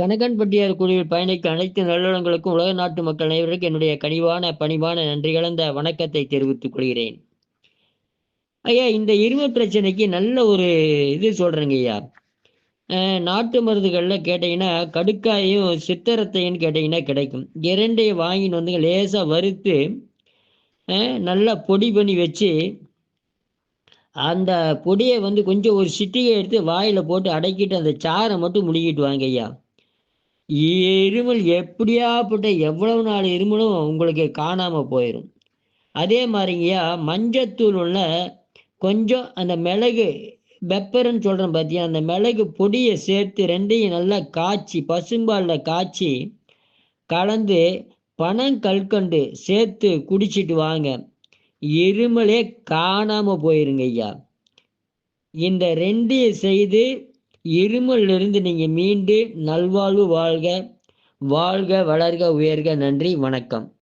கனகன்பட்டியார் குழுவில் பயணிக்க அனைத்து நல்லுள்ளங்களுக்கும் உலக நாட்டு மக்கள் அனைவருக்கும் என்னுடைய கனிவான பணிவான நன்றி கலந்த வணக்கத்தை தெரிவித்துக் கொள்கிறேன். ஐயா இந்த இரும பிரச்சனைக்கு நல்ல ஒரு இது சொல்றேங்க ஐயா. நாட்டு மருந்துகளில் கேட்டிங்கன்னா கடுக்காயும் சித்தரத்தையும் கேட்டிங்கன்னா கிடைக்கும். இரண்டையும் வாங்கின்னு வந்து லேசாக வறுத்து நல்லா பொடி பண்ணி வச்சு அந்த பொடியை வந்து கொஞ்சம் ஒரு சிட்டிகை எடுத்து வாயில் போட்டு அடக்கிட்டு அந்த சாரை மட்டும் முழுகிட்டு வாங்க ஐயா. இருமல் எப்படியாப்பட்ட எவ்வளவு நாள் இருமலும் உங்களுக்கு காணாமல் போயிடும் அதே மாதிரிங்கய்யா மஞ்சத்தூள் உள்ள கொஞ்சம் அந்த மிளகு பெப்பர்னு சொல்கிறேன் பார்த்தியா அந்த மிளகு பொடியை சேர்த்து ரெண்டையும் நல்லா காய்ச்சி பசும்பாலில் காய்ச்சி கலந்து பனங்கல்கண்டு சேர்த்து குடிச்சிட்டு வாங்க. இருமலே காணாமல் போயிருங்க ஐயா. இந்த ரெண்டையும் செய்து இருமலிருந்து நீங்கள் மீண்டு நல்வாழ்வு வாழ்க வாழ்க வளர்க உயர்க. நன்றி வணக்கம்.